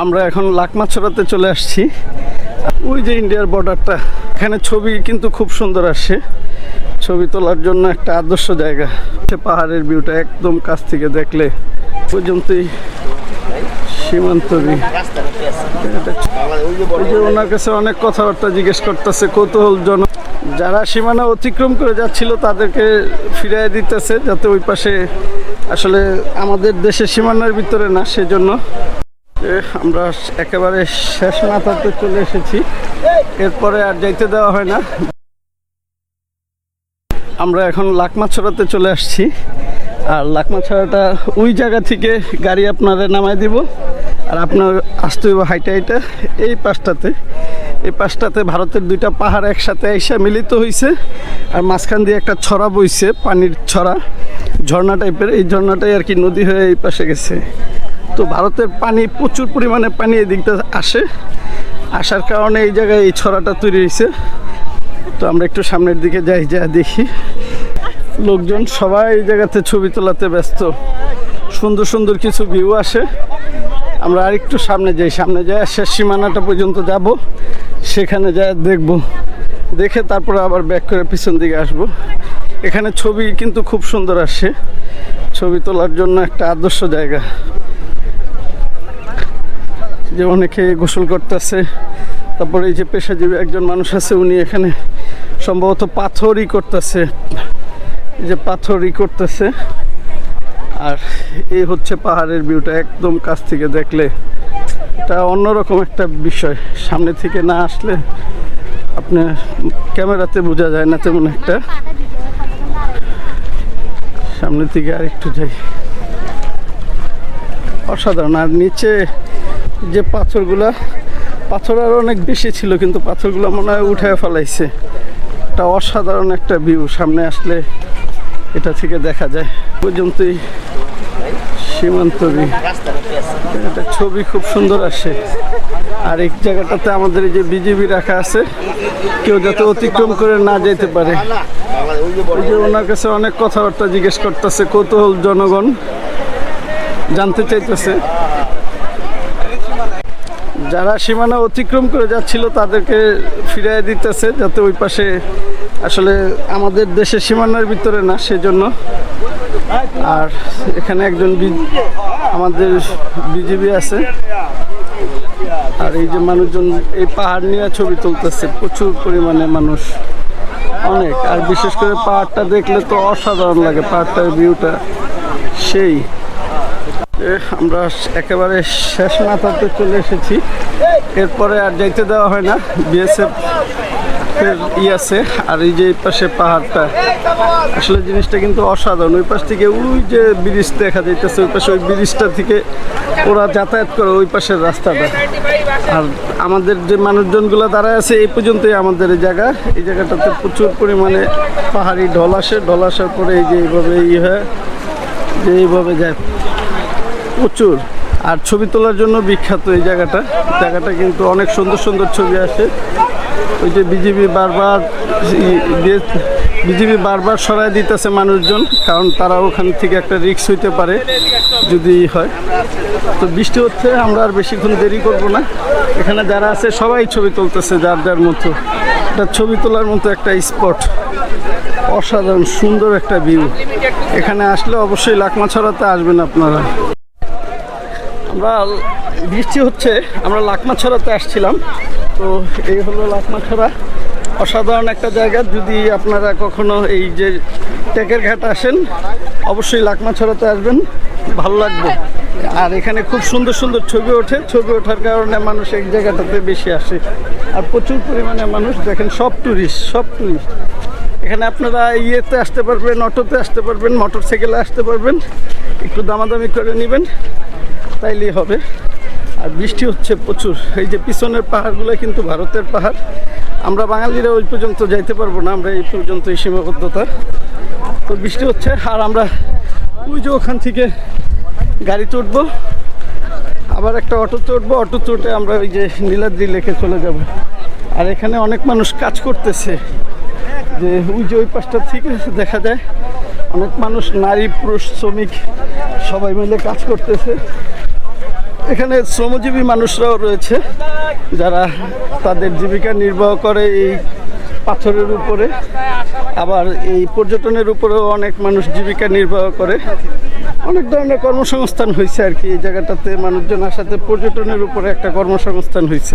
আমরা এখন লাকমাছড়াতে চলে আসছি। ওই যে ইন্ডিয়ার বর্ডারটা। এখানে ছবি কিন্তু খুব সুন্দর আসে। ছবি তোলার জন্য একটা আদর্শ জায়গা। সে পাহাড়ের ভিউটা একদম কাছ থেকে দেখলে পর্যন্তই সীমান্ত ওনার কাছে অনেক কথাবার্তা জিজ্ঞেস করতেছে, কৌতূহলজনক। যারা সীমানা অতিক্রম করে যাচ্ছিল, তাদেরকে ফিরিয়ে দিতেছে, যাতে ওই পাশে আসলে আমাদের দেশের সীমানার ভিতরে না, সেজন্য আমরা একেবারে শেষ মাথাতে চলে এসেছি। এরপরে আর যাইতে দেওয়া হয় না। আমরা এখন লাকমাছড়াতে চলে আসছি। আর লাকমাছড়াটা ওই জায়গা থেকে গাড়ি আপনারা নামাই দিব। আর আপনার আসতে হইব হাইটা হাইটা এই পাশটাতে। এই পাশটাতে ভারতের দুইটা পাহাড় একসাথে এসে মিলিত হয়েছে আর মাঝখান দিয়ে একটা ছড়া বইছে, পানির ছড়া। ঝর্ণা টাইপের এই ঝর্ণাটাই আর কি নদী হয়ে এই পাশে গেছে। তো ভারতের পানি, প্রচুর পরিমাণে পানি এদিকটা আসে। আসার কারণে এই জায়গায় এই ছড়াটা তৈরি হয়েছে। তো আমরা একটু সামনের দিকে যাই, যা দেখি। লোকজন সবাই এই জায়গাতে ছবি তোলাতে ব্যস্ত। সুন্দর সুন্দর কিছু ভিউ আসে। আমরা আরেকটু সামনে যাই সামনে যাই, শেষ সীমানাটা পর্যন্ত যাব। সেখানে যাই দেখব। দেখে তারপরে আবার ব্যাক করে পিছন দিকে আসব। এখানে ছবি কিন্তু খুব সুন্দর আসে। ছবি তোলার জন্য একটা আদর্শ জায়গা। যে অনেকে গোসল করতেছে। তারপরে এই যে পেশাজীবী একজন মানুষ আছে, উনি এখানে সম্ভবত পাথরই করতেছে। যে পাথরই করতেছে। আর এই হচ্ছে পাহাড়ের ভিউটা একদম কাছ থেকে দেখলে। এটা অন্যরকম একটা বিষয়। সামনে থেকে না আসলে আপনার ক্যামেরাতে বোঝা যায় না তেমন একটা। সামনে থেকে আর একটু যাই। অসাধারণ। আর নিচে যে পাথরগুলা, পাথর আর অনেক বেশি ছিল, কিন্তু পাথরগুলো মনে হয় উঠে ফেলাইছে। এটা অসাধারণ একটা ভিউ সামনে আসলে এটা থেকে দেখা যায়। পর্যন্তই সীমান্ত। এটা ছবি খুব সুন্দর আসে। আর এই জায়গাটাতে আমাদের এই যে বিজিবি রাখা আছে, কেউ যাতে অতিক্রম করে না যেতে পারে। যে ওনার কাছে অনেক কথাবার্তা জিজ্ঞেস করতেছে কৌতূহল জনগণ জানতে চাইতেছে। যারা সীমানা অতিক্রম করে যাচ্ছিল তাদেরকে ফিরিয়ে দিতেছে যাতে ওই পাশে আসলে আমাদের দেশের সীমানার ভিতরে না, সেজন্য। আর এখানে একজন আমাদের বিজিবি আছে। আর এই যে মানুষজন এই পাহাড় নিয়ে ছবি তুলতেছে, প্রচুর পরিমাণে মানুষ। অনেক। আর বিশেষ করে পাহাড়টা দেখলে তো অসাধারণ লাগে, পাহাড়টার ভিউটা সেই। আমরা একেবারে শেষ মাথাতে চলে এসেছি। এরপরে আর যাইতে দেওয়া হয় না। বিএসএফ ই আছে। আর এই যে এই পাশে পাহাড়টা, আসলে জিনিসটা কিন্তু অসাধারণ। ওই পাশ থেকে ওই যে ব্রিজ দেখা যাইতেছে, ওই পাশে ওই ব্রিজটা থেকে ওরা যাতায়াত করে ওই পাশের রাস্তাটা। আর আমাদের যে মানুষজনগুলো দাঁড়ায় আছে, এই পর্যন্তই আমাদের এই জায়গা। এই জায়গাটাতে প্রচুর পরিমাণে পাহাড়ি ঢল আসে। ঢল আসার পরে এই যে এইভাবে ই হয়, যে এইভাবে যায়। প্রচুর। আর ছবি তোলার জন্য বিখ্যাত এই জায়গাটা। জায়গাটা কিন্তু অনেক সুন্দর সুন্দর ছবি আসে। ওই যে বিজিবি বারবার বিজিবি বারবার সরাই দিতেছে মানুষজন, কারণ তারা ওখান থেকে একটা রিক্স হইতে পারে যদি হয়। তো বৃষ্টি হচ্ছে, আমরা আর বেশিক্ষণ দেরি করব না। এখানে যারা আছে, সবাই ছবি তুলতেছে যার যার মতো। এটা ছবি তোলার মতো একটা স্পট। অসাধারণ, সুন্দর একটা ভিউ। এখানে আসলে অবশ্যই লাকমাছড়াতে আসবেন আপনারা। আমরা বৃষ্টি হচ্ছে, আমরা লাকমাছড়াতে আসছিলাম। তো এই হলো লাকমাছড়া। অসাধারণ একটা জায়গা। যদি আপনারা কখনো এই যে টেকের ঘাট আসেন, অবশ্যই লাকমাছড়াতে আসবেন। ভালো লাগবে। আর এখানে খুব সুন্দর সুন্দর ছবি ওঠে। ছবি ওঠার কারণে মানুষ এক জায়গাটাতে বেশি আসে। আর প্রচুর পরিমাণে মানুষ দেখেন, সব ট্যুরিস্ট সব ট্যুরিস্ট এখানে আপনারা ইয়েতে আসতে পারবেন, অটোতে আসতে পারবেন মোটর সাইকেলে আসতে পারবেন। একটু দামাদামি করে নেবেন। তাইলেই হবে। আর বৃষ্টি হচ্ছে প্রচুর। এই যে পিছনের পাহাড়গুলো কিন্তু ভারতের পাহাড়। আমরা বাঙালিরা ওই পর্যন্ত যাইতে পারব না, আমরা এই পর্যন্ত এই সীমাবদ্ধতা। তো বৃষ্টি হচ্ছে, আর আমরা ওই যে ওখান থেকে গাড়িতে উঠবো আবার একটা অটোতে উঠবো অটোতে উঠে আমরা ওই যে নীলাদ্রি লেখে চলে যাব। আর এখানে অনেক মানুষ কাজ করতেছে। যে ওই যে ওই পাশটা থেকে দেখা যায়, অনেক মানুষ, নারী, পুরুষ, শ্রমিক, সবাই মিলে কাজ করতেছে। এখানে শ্রমজীবী মানুষরাও রয়েছে, যারা তাদের জীবিকা নির্বাহ করে এই পাথরের উপরে। আবার এই পর্যটনের উপরেও অনেক মানুষ জীবিকা নির্বাহ করে। অনেক ধরনের কর্মসংস্থান হয়েছে আর কি, এই জায়গাটাতে মানুষজন আসাতে পর্যটনের উপরে একটা কর্মসংস্থান হয়েছে